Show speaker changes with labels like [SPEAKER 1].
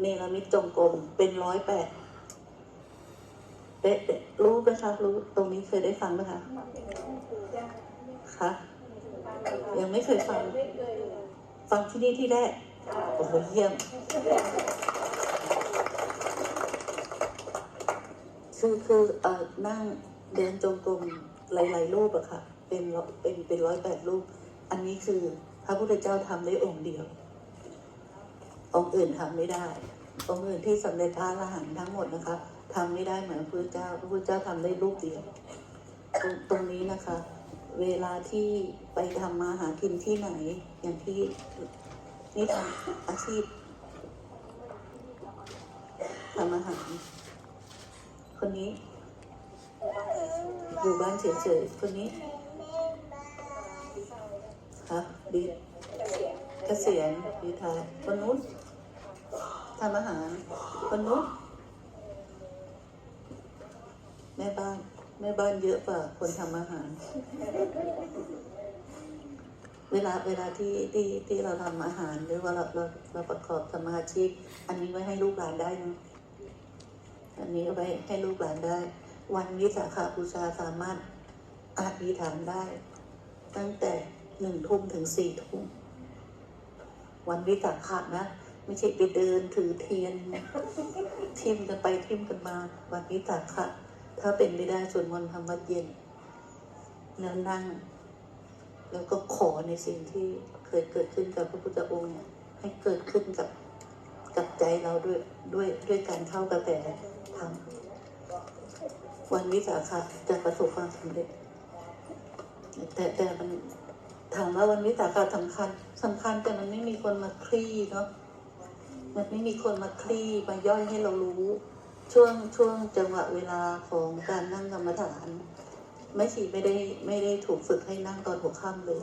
[SPEAKER 1] เนรมิตจงกรมเป็นร้อยแปดเป๊ะๆรู้ไหมคะรู้ตรงนี้เคยได้ฟังไหมคะคะยังไม่เคยฟัง ฟังที่นี่ที่แรกโอ้โหเยี่ยม คือคือเอ่อนั่งเดินจงกรมหลาย ๆ รูปอะค่ะ เป็นร้อยเป็นเป็นร้อยแปดรูป อันนี้คือพระพุทธเจ้าทำได้องค์เดียว องค์อื่นทำไม่ได้ องค์อื่นที่สำเร็จพระอรหันต์ทั้งหมดนะคะทำไม่ได้เหมือนพระพุทธเจ้าพระพุทธเจ้าทำได้รูปเดียวตรงตรงนี้นะคะ เวลาที่ไปทำมาหากินที่ไหน อย่างที่นี่ทำอาชีพทำอาหารคนนี้ อยู่บ้านเฉยๆคนนี้ ครับดี กษียณดีทายคนนู้นทำอาหารคนนู้นแม่บ้าน แม่บ้านเยอะกว่าคนทำอาหาร เวลาเวลาที่ที่ที่เราทำอาหารหรือว่าเราเราเราประกอบสมาชิกอันนี้ไว้ให้ลูกหลานได้นะอันนี้เอาไว้ให้ลูกหลานได้ วันวิสาขาบูชาสามารถอาธิษฐานได้ ตั้งแต่หนึ่งทุ่มถึงสี่ทุ่ม วันวิสาขะนะ ไม่ใช่ไปเดินถือเทียน ทิมกันไปทิมกันมา วันวิสาขะถ้าเป็นไม่ได้สวดมนต์ทำวัดเย็นแล้วนั่ง แล้วก็ขอในสิ่งที่เคยเกิดขึ้นกับพระพุทธองค์เนี่ยให้เกิดขึ้นกับกับใจเราด้วยด้วยด้วยการเข้ากระแสทำวันวิสาขะจะประสบความสำเร็จแต่แต่มัน แล้ววันวิสาขะสำคัญสำคัญแต่มันไม่มีคนมาคลี่เนาะมันไม่มีคนมาคลี่มาย่อยให้เรารู้ ช่วงช่วงจังหวะเวลาของการนั่งกรรมฐานไม่ฉีไม่ได้ไม่ได้ถูกฝึกให้นั่งตอนหัวค่ำเลย